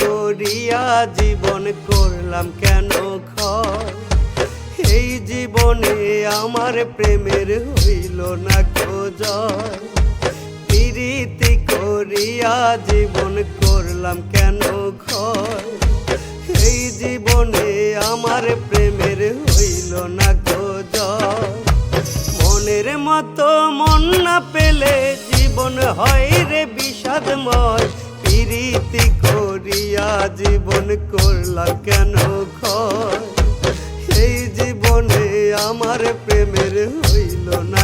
করিয়া জীবন করলাম কেন ক্ষয়? এই জীবনে আমার প্রেমের হইল না খোঁজয় প্রীতি করিয়া জীবন করলাম কেন ক্ষয়? এই জীবনে আমার প্রেমের হইল না খোঁজয় মনের মতো মন না পেলে জীবন হয় রে বিষাদময়। প্রীতি করিয়া জীবন করলাম কেন ক্ষয়? এই জীবনে আমার প্রেমের হইল না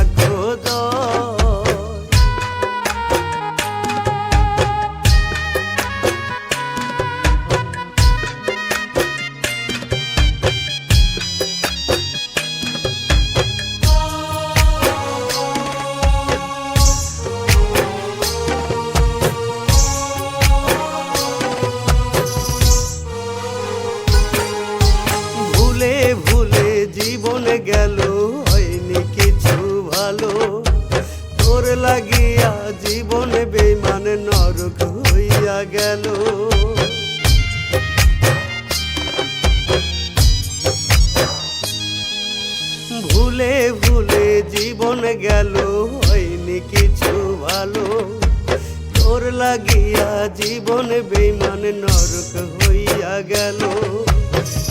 লাগিয়া জীবন বেমান নরক হইয়া গেল। ভুলে ভুলে জীবন গেল, হয়নি কিছু ভালো। তোর লাগিয়া জীবন বেমান নরক হইয়া গেল।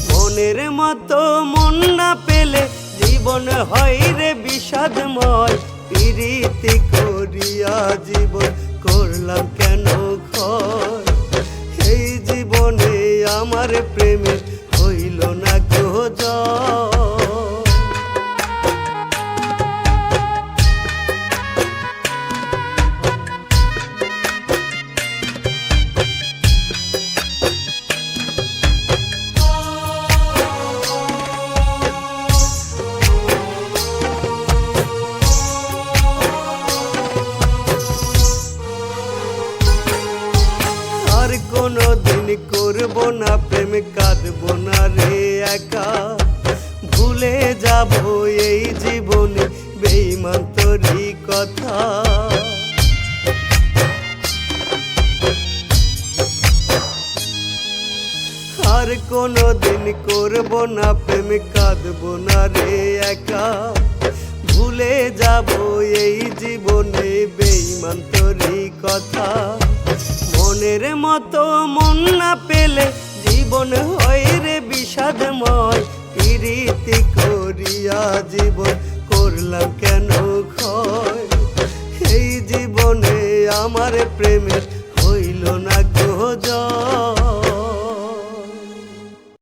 মনের মতো মন না পেলে জীবন হয় রে বিষাদময়। প্রীতি করিয়া জীবন করলাম কেন ক্ষয় এই জীবনে আমার প্রেমে কোনো দিন করব না, প্রেম কাঁদব না রে একা। ভুলে যাব এই জীবনে বেইমান তোরই কথা। আর কোনো দিন করব না, প্রেম কাঁদব না রে একা। ভুলে যাব এই জীবনে বেইমান তোরই কথা। মনের মতো মন না পেলে জীবন হয় রে বিষাদময়। পিরিতি করিয়া জীবন করলাম কেন ক্ষয়? এই জীবনে আমার প্রেমের হইল না খোঁজ